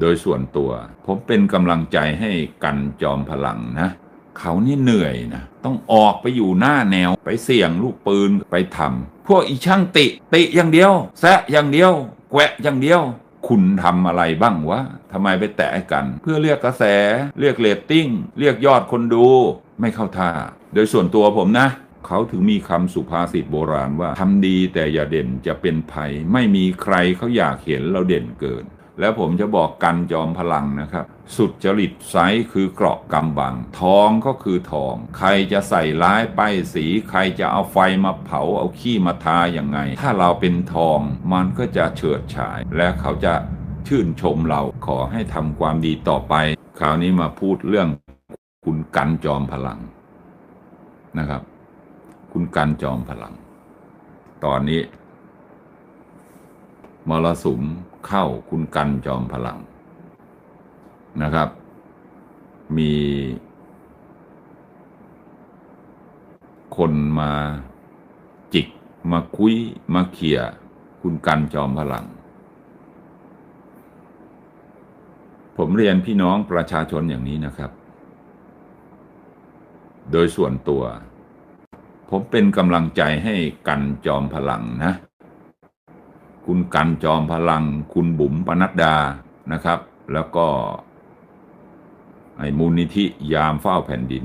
โดยส่วนตัว ผมเป็นกำลังใจให้กันจอมพลังนะเขานี่เหนื่อยนะ ต้องออกไปอยู่หน้าแนวไปเสี่ยงลูกปืนไปทำพวกอีช่างติ ติอย่างเดียว แซะอย่างเดียว แกวะอย่างเดียว คุณทำอะไรบ้างวะทำไมไปแตะกัน เพื่อเรียกกระแส เรียกเรตติ้ง เรียกยอดคนดู ไม่เข้าท่า โดยส่วนตัวผมนะ เขาถึงมีคำสุภาษิตโบราณว่าทำดีแต่อย่าเด่นจะเป็นภัย ไม่มีใครเขาอยากเห็นเราเด่นเกิน แล้วผมจะบอกกันจอมพลังนะครับ สุดจริตไซคือเกราะกำบัง ทองก็คือทอง ใครจะใส่ร้ายป้ายสี ใครจะเอาไฟมาเผาเอาขี้มาทาอย่างไง ถ้าเราเป็นทองมันก็จะเฉิดฉาย และเขาจะชื่นชมเราขอให้ทำความดีต่อไป คราวนี้มาพูดเรื่องคุณกันจอมพลังนะครับ คุณกันจอมพลัง ตอนนี้ มรสุมเข้าคุณกันจอมพลังนะครับ มี คนมาจิก มาคุย มาเขี่ยคุณกันจอมพลัง ผมเรียนพี่น้องประชาชนอย่างนี้นะครับ โดยส่วนตัว ผมเป็นกำลังใจให้กันจอมพลังนะ คุณกันจอมพลัง คุณบุ๋มปนัดดานะครับ แล้วก็ไอ้มูลนิธิยามเฝ้าแผ่นดิน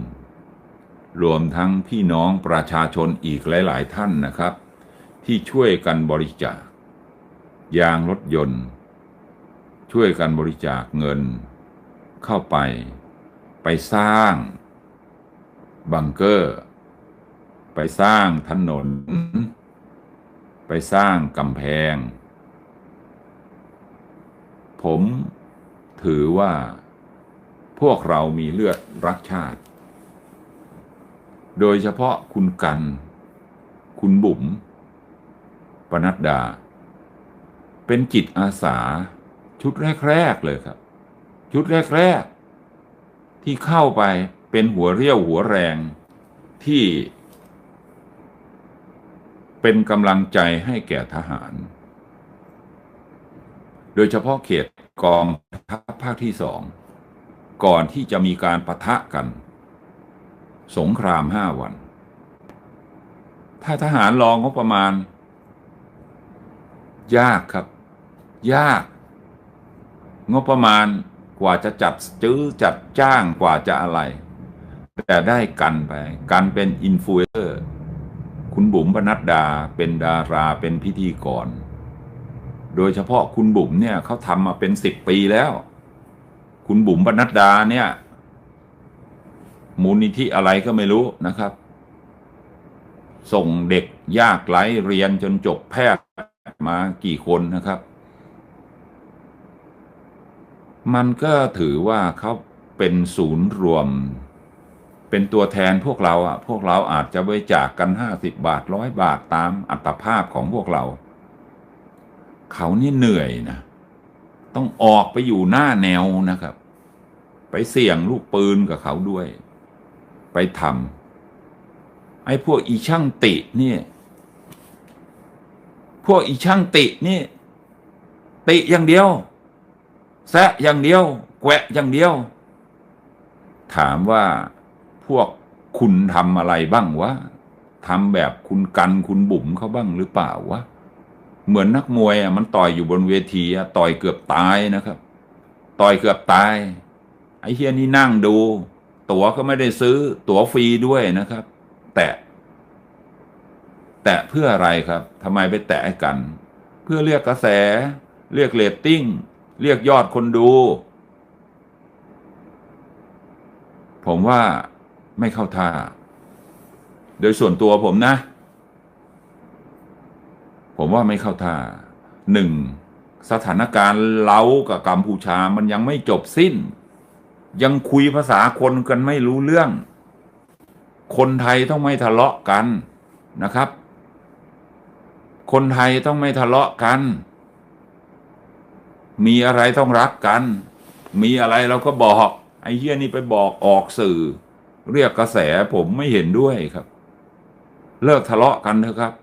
รวมทั้งพี่น้องประชาชนอีกหลาย ๆ ท่านนะครับ ที่ช่วยกันบริจาค ยางรถยนต์ ช่วยกันบริจาคเงิน เข้าไป ไปสร้าง บังเกอร์ ไปสร้างถนน ไปสร้างกำแพง ผมถือว่าพวกเรามีเลือดรักชาติ โดยเฉพาะคุณกัน คุณบุ๋มปนัดดา เป็นจิตอาสาชุดแรก ๆ เลยครับ ชุดแรก ๆ ที่เข้าไปเป็นหัวเรี่ยวหัวแรงที่ เป็นกำลังใจให้แก่ทหาร โดยเฉพาะเขตกองทัพภาคที่สองก่อนที่จะมีการปะทะกัน สงครามห้าวัน ถ้าทหารรองงบประมาณ ยากครับ ยาก งบประมาณกว่าจะจัดจื้อจัดจ้างกว่าจะอะไร แต่ได้กันไป กันเป็นอินฟลูเอน คุณบุ๋มปนัดดาเป็นดาราเป็นพิธีกร โดยเฉพาะคุณบุ๋มเนี่ยเขาทำมาเป็นสิบปีแล้ว คุณบุ๋มปนัดดาเนี่ย มูลนิธิอะไรก็ไม่รู้นะครับ ส่งเด็กยากไร้เรียนจนจบแพทย์มากี่คนนะครับ มันก็ถือว่าเขาเป็นศูนย์รวม เป็นตัวแทนพวกเราอะพวกเราอาจจะบริจาคกันห้าสิบบาทร้อยบาทตามอัตภาพของพวกเรา เขานี่เหนื่อยนะ ต้องออกไปอยู่หน้าแนวนะครับ ไปเสี่ยงลูกปืนกับเขาด้วย ไปทำไอ้พวกอีช่างตินี่พวกอีช่างตินี่ ติอย่างเดียว แซะอย่างเดียว แกวะอย่างเดียว ถามว่า วกคุณทำอะไรบ้างวะทำแบบคุณกันคุณบุ๋มเขาบ้างหรือเปล่าวะเหมือนนักมวยอะมันต่อยอยู่บนเวทีอะต่อยเกือบตายนะครับ ต่อยเกือบตาย ไอ้เฮียนี่นั่งดู ตั๋วก็ไม่ได้ซื้อ ตั๋วฟรีด้วยนะครับ แตะ แตะเพื่ออะไรครับทำไมไปแตะกัน เพื่อเรียกกระแส เรียกเรตติ้ง เรียกยอดคนดู ผมว่า ไม่เข้าท่า โดยส่วนตัวผมนะ ผมว่าไม่เข้าท่าหนึ่งสถานการณ์เรากับกัมพูชามันยังไม่จบสิ้น ยังคุยภาษาคนกันไม่รู้เรื่อง คนไทยต้องไม่ทะเลาะกันนะครับ คนไทยต้องไม่ทะเลาะกัน มีอะไรต้องรักกัน มีอะไรเราก็บอก ไอ้เฮียนี่ไปบอกออกสื่อ เรียกกระแสผมไม่เห็นด้วยครับ เลิกทะเลาะกันเถอะครับ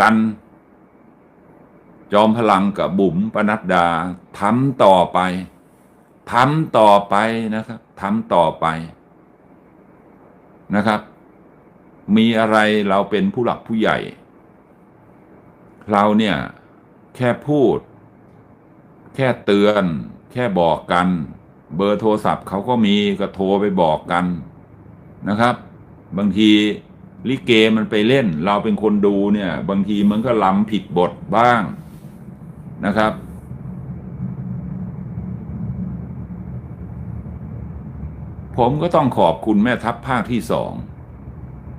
กันจอมพลังกับบุ๋มปนัดดาทำต่อไปทำต่อไปนะครับทำต่อไปนะครับ มีอะไรเราเป็นผู้หลักผู้ใหญ่ เราเนี่ยแค่พูด แค่เตือน แค่บอกกัน เบอร์โทรศัพท์เขาก็มีก็โทรไปบอกกันนะครับ บางทีลิเกมันไปเล่น เราเป็นคนดูเนี่ย บางทีมันก็ล้ำผิดบทบ้างนะครับ ผมก็ต้องขอบคุณแม่ทัพภาคที่สอง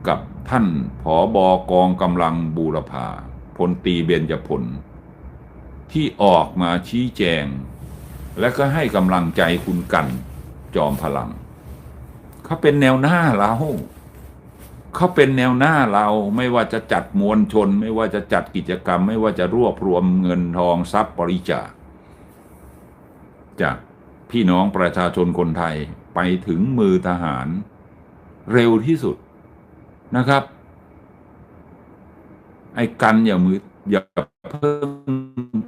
กับท่านผอบอกองกำลังบูรพาพลตีเบญจพล ที่ออกมาชี้แจง และก็ให้กำลังใจคุณกันจอมพลัง เขาเป็นแนวหน้าเราเขาเป็นแนวหน้าเราไม่ว่าจะจัดมวลชน ไม่ว่าจะจัดกิจกรรม ไม่ว่าจะรวบรวมเงินทองทรัพย์บริจาคจากพี่น้องประชาชนคนไทยไปถึงมือทหาร เร็วที่สุดนะครับ ไอ้กันอย่ามืออย่าเพิ่ง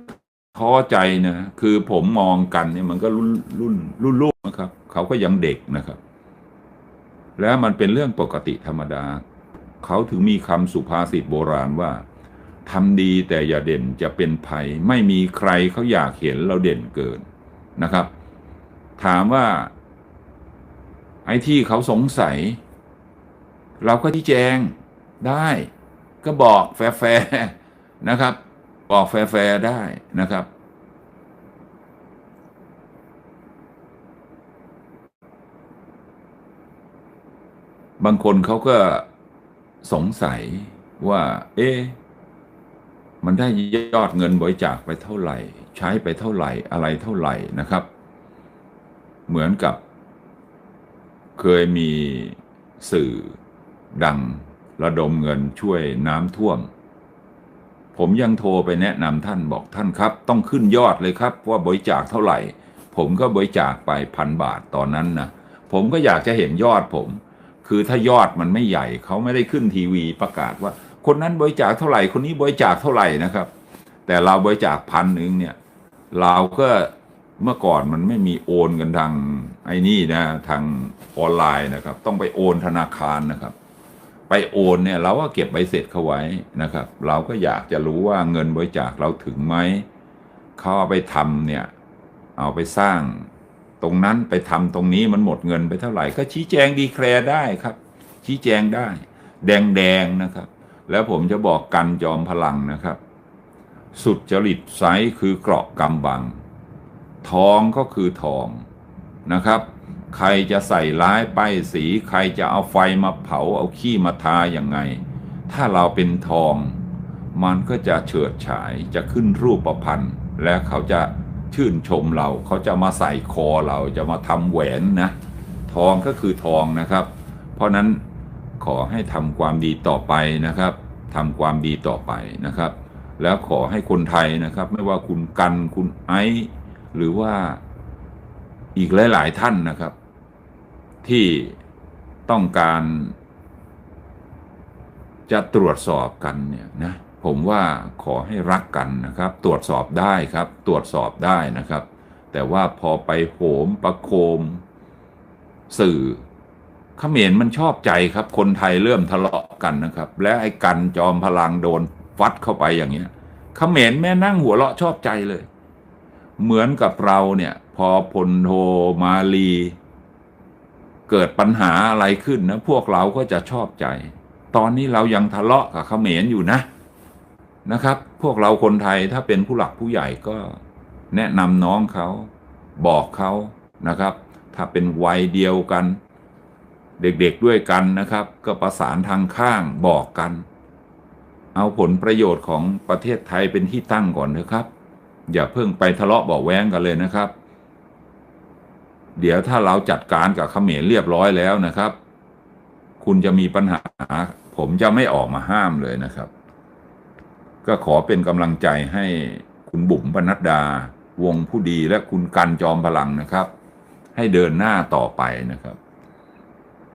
ท้อใจนะคือผมมองกันเนี่ยมันก็รุ่นรุ่นรุ่นลูกนะครับ เขาก็ยังเด็กนะครับ แล้วมันเป็นเรื่องปกติธรรมดา เขาถึงมีคำสุภาษิตโบราณว่าทำดีแต่อย่าเด่นจะเป็นภัย ไม่มีใครเขาอยากเห็นเราเด่นเกินนะครับ ถามว่า ไอ้ที่เขาสงสัย เราก็ที่แจงได้ ก็บอกแฟร์ๆนะครับ บอกแฟร์ได้นะครับ บางคนเขาก็สงสัยว่า เอ๊ะมันได้ยอดเงินบริจาคไปเท่าไหร่ ใช้ไปเท่าไหร่อะไรเท่าไหร่นะครับ เหมือนกับ เคยมีสื่อดังระดมเงินช่วยน้ำท่วม ผมยังโทรไปแนะนำท่านบอกท่านครับ ต้องขึ้นยอดเลยครับว่าบริจาคเท่าไหร่ ผมก็บริจาคไปพันบาทตอนนั้นนะผมก็อยากจะเห็นยอดผม คือถ้ายอดมันไม่ใหญ่เขาไม่ได้ขึ้นทีวีประกาศว่า คนนั้นบริจาคเท่าไหร่คนนี้บริจาคเท่าไหร่นะครับ แต่เราบริจาคพันหนึ่งเนี่ยเราก็เมื่อก่อนมันไม่มีโอนกันทางไอ้นี่นะทางออนไลน์นะครับ ต้องไปโอนธนาคารนะครับ ไปโอนเนี่ยเราก็เก็บใบเสร็จเขาไว้นะครับ เราก็อยากจะรู้ว่าเงินบริจาคเราถึงไหมเขาเอาไปทำเนี่ยเอาไปสร้างตรงนั้นไปทำตรงนี้มันหมดเงินไปเท่าไหร่ก็ชี้แจงดีแคลร์ได้ครับ ชี้แจงได้ แดงๆนะครับ แล้วผมจะบอกกันจอมพลังนะครับ สุดจริตไซคือเกราะกำบัง ทองก็คือทองนะครับ ใครจะใส่ร้ายป้ายสี ใครจะเอาไฟมาเผาเอาขี้มาทาอย่างไง ถ้าเราเป็นทอง มันก็จะเฉิดฉายจะขึ้นรูปประพันธ์ และเขาจะชื่นชมเรา เขาจะมาใส่คอเราจะมาทำแหวนนะ ทองก็คือทองนะครับ เพราะนั้นขอให้ทำความดีต่อไปนะครับทำความดีต่อไปนะครับ แล้วขอให้คนไทยนะครับ ไม่ว่าคุณกันคุณไอซ์หรือว่าอีกหลาย ๆ ท่านนะครับ ที่ต้องการจะตรวจสอบกันเนี่ยนะผมว่าขอให้รักกันนะครับ ตรวจสอบได้ครับ ตรวจสอบได้นะครับ แต่ว่าพอไปโหมประโคม สื่อเขมรมันชอบใจครับ คนไทยเริ่มทะเลาะกันนะครับ และไอ้กันจอมพลังโดนฟัดเข้าไปอย่างเงี้ยเขมรแม่นั่งหัวเราะชอบใจเลย เหมือนกับเราเนี่ย พอพลโทมาลี เกิดปัญหาอะไรขึ้นนะพวกเราก็จะชอบใจ ตอนนี้เรายังทะเลาะกับเขมรอยู่นะนะครับ พวกเราคนไทยถ้าเป็นผู้หลักผู้ใหญ่ก็แนะนำน้องเขาบอกเขานะครับ ถ้าเป็นวัยเดียวกัน เด็กๆด้วยกันนะครับ ก็ประสานทางข้างบอกกัน เอาผลประโยชน์ของประเทศไทยเป็นที่ตั้งก่อนนะครับ อย่าเพิ่งไปทะเลาะเบาะแว้งกันเลยนะครับ เดี๋ยวถ้าเราจัดการกับเขมรเรียบร้อยแล้วนะครับ คุณจะมีปัญหา ผมจะไม่ออกมาห้ามเลยนะครับ ก็ขอเป็นกำลังใจให้คุณบุ๋มปนัดดา วงผู้ดีและคุณกันจอมพลังนะครับ ให้เดินหน้าต่อไปนะครับ